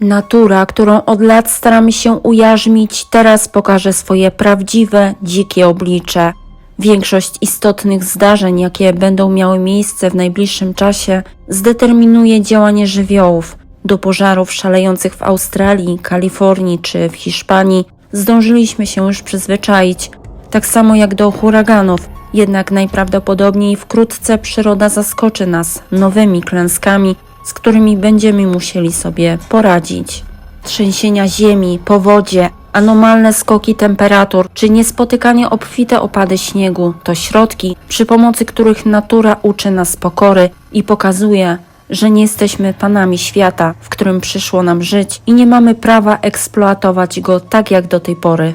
Natura, którą od lat staramy się ujarzmić, teraz pokaże swoje prawdziwe, dzikie oblicze. Większość istotnych zdarzeń, jakie będą miały miejsce w najbliższym czasie, zdeterminuje działanie żywiołów. Do pożarów szalejących w Australii, Kalifornii czy w Hiszpanii zdążyliśmy się już przyzwyczaić, tak samo jak do huraganów. Jednak najprawdopodobniej wkrótce przyroda zaskoczy nas nowymi klęskami, z którymi będziemy musieli sobie poradzić. Trzęsienia ziemi, powodzie, anomalne skoki temperatur czy niespotykanie obfite opady śniegu to środki, przy pomocy których natura uczy nas pokory i pokazuje, że nie jesteśmy panami świata, w którym przyszło nam żyć i nie mamy prawa eksploatować go tak jak do tej pory.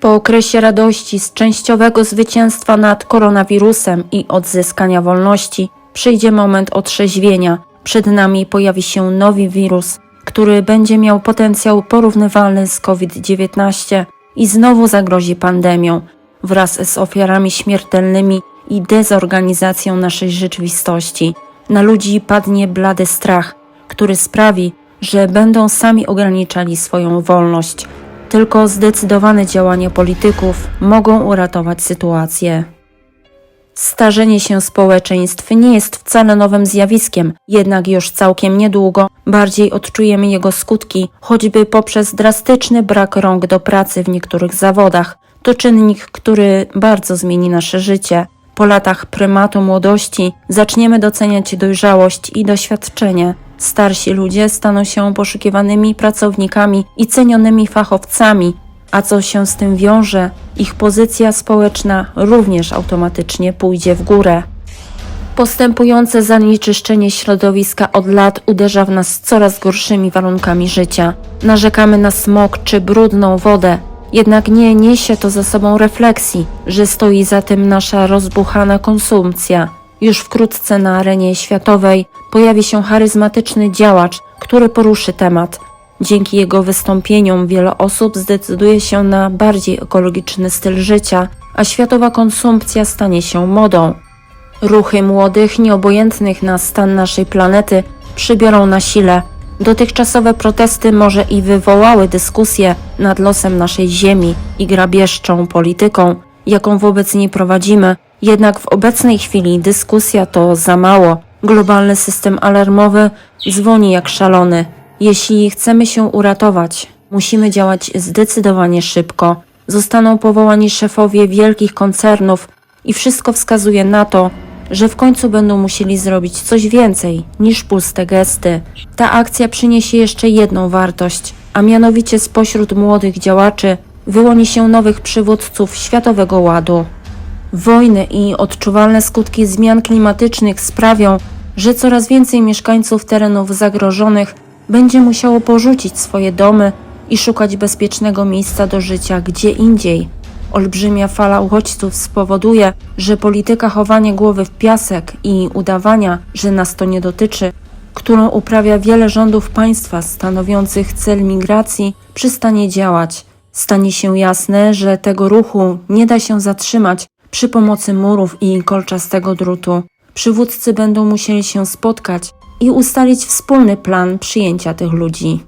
Po okresie radości z częściowego zwycięstwa nad koronawirusem i odzyskania wolności przyjdzie moment otrzeźwienia. Przed nami pojawi się nowy wirus, który będzie miał potencjał porównywalny z COVID-19 i znowu zagrozi pandemią wraz z ofiarami śmiertelnymi i dezorganizacją naszej rzeczywistości. Na ludzi padnie blady strach, który sprawi, że będą sami ograniczali swoją wolność. Tylko zdecydowane działania polityków mogą uratować sytuację. Starzenie się społeczeństw nie jest wcale nowym zjawiskiem, jednak już całkiem niedługo bardziej odczujemy jego skutki, choćby poprzez drastyczny brak rąk do pracy w niektórych zawodach. To czynnik, który bardzo zmieni nasze życie. Po latach prymatu młodości zaczniemy doceniać dojrzałość i doświadczenie. Starsi ludzie staną się poszukiwanymi pracownikami i cenionymi fachowcami, a co się z tym wiąże, ich pozycja społeczna również automatycznie pójdzie w górę. Postępujące zanieczyszczenie środowiska od lat uderza w nas coraz gorszymi warunkami życia. Narzekamy na smog czy brudną wodę, jednak nie niesie to za sobą refleksji, że stoi za tym nasza rozbuchana konsumpcja. Już wkrótce na arenie światowej pojawi się charyzmatyczny działacz, który poruszy temat. Dzięki jego wystąpieniom wiele osób zdecyduje się na bardziej ekologiczny styl życia, a światowa konsumpcja stanie się modą. Ruchy młodych, nieobojętnych na stan naszej planety przybiorą na sile. Dotychczasowe protesty może i wywołały dyskusję nad losem naszej ziemi i grabieżczą polityką, jaką wobec niej prowadzimy, jednak w obecnej chwili dyskusja to za mało. Globalny system alarmowy dzwoni jak szalony. Jeśli chcemy się uratować, musimy działać zdecydowanie szybko. Zostaną powołani szefowie wielkich koncernów i wszystko wskazuje na to, że w końcu będą musieli zrobić coś więcej niż puste gesty. Ta akcja przyniesie jeszcze jedną wartość, a mianowicie spośród młodych działaczy wyłoni się nowych przywódców światowego ładu. Wojny i odczuwalne skutki zmian klimatycznych sprawią, że coraz więcej mieszkańców terenów zagrożonych będzie musiało porzucić swoje domy i szukać bezpiecznego miejsca do życia gdzie indziej. Olbrzymia fala uchodźców spowoduje, że polityka chowania głowy w piasek i udawania, że nas to nie dotyczy, którą uprawia wiele rządów państwa stanowiących cel migracji, przestanie działać. Stanie się jasne, że tego ruchu nie da się zatrzymać przy pomocy murów i kolczastego drutu. Przywódcy będą musieli się spotkać i ustalić wspólny plan przyjęcia tych ludzi.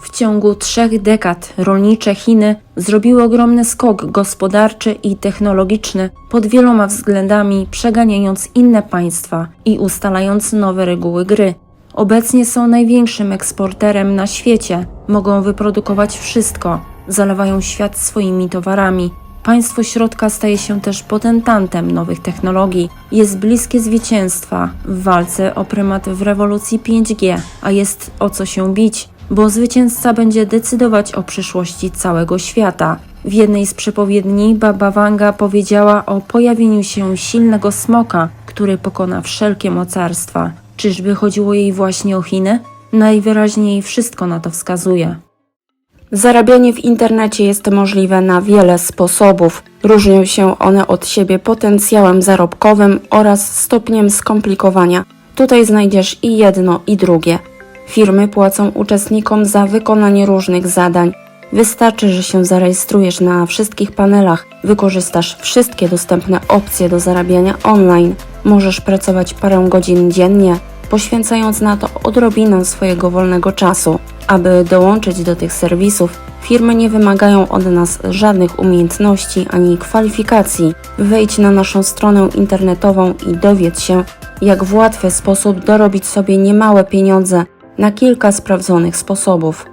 W ciągu trzech dekad rolnicze Chiny zrobiły ogromny skok gospodarczy i technologiczny pod wieloma względami, przeganiając inne państwa i ustalając nowe reguły gry. Obecnie są największym eksporterem na świecie, mogą wyprodukować wszystko, zalewają świat swoimi towarami. Państwo środka staje się też potentantem nowych technologii, jest bliskie zwycięstwa w walce o prymat w rewolucji 5G, a jest o co się bić, bo zwycięzca będzie decydować o przyszłości całego świata. W jednej z przepowiedni Baba Wanga powiedziała o pojawieniu się silnego smoka, który pokona wszelkie mocarstwa. Czyżby chodziło jej właśnie o Chiny? Najwyraźniej wszystko na to wskazuje. Zarabianie w internecie jest możliwe na wiele sposobów. Różnią się one od siebie potencjałem zarobkowym oraz stopniem skomplikowania. Tutaj znajdziesz i jedno, i drugie. Firmy płacą uczestnikom za wykonanie różnych zadań. Wystarczy, że się zarejestrujesz na wszystkich panelach, wykorzystasz wszystkie dostępne opcje do zarabiania online. Możesz pracować parę godzin dziennie, poświęcając na to odrobinę swojego wolnego czasu. Aby dołączyć do tych serwisów, firmy nie wymagają od nas żadnych umiejętności ani kwalifikacji. Wejdź na naszą stronę internetową i dowiedz się, jak w łatwy sposób dorobić sobie niemałe pieniądze na kilka sprawdzonych sposobów.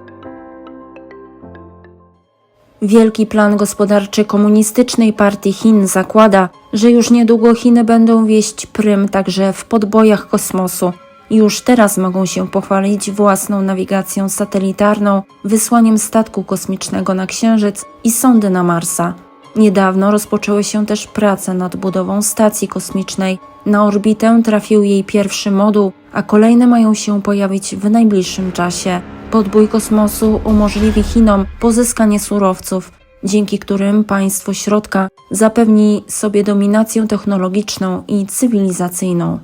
Wielki plan gospodarczy Komunistycznej Partii Chin zakłada, że już niedługo Chiny będą wieść prym także w podbojach kosmosu. Już teraz mogą się pochwalić własną nawigacją satelitarną, wysłaniem statku kosmicznego na Księżyc i sondy na Marsa. Niedawno rozpoczęły się też prace nad budową stacji kosmicznej. Na orbitę trafił jej pierwszy moduł, a kolejne mają się pojawić w najbliższym czasie. Podbój kosmosu umożliwi Chinom pozyskanie surowców, dzięki którym państwo środka zapewni sobie dominację technologiczną i cywilizacyjną.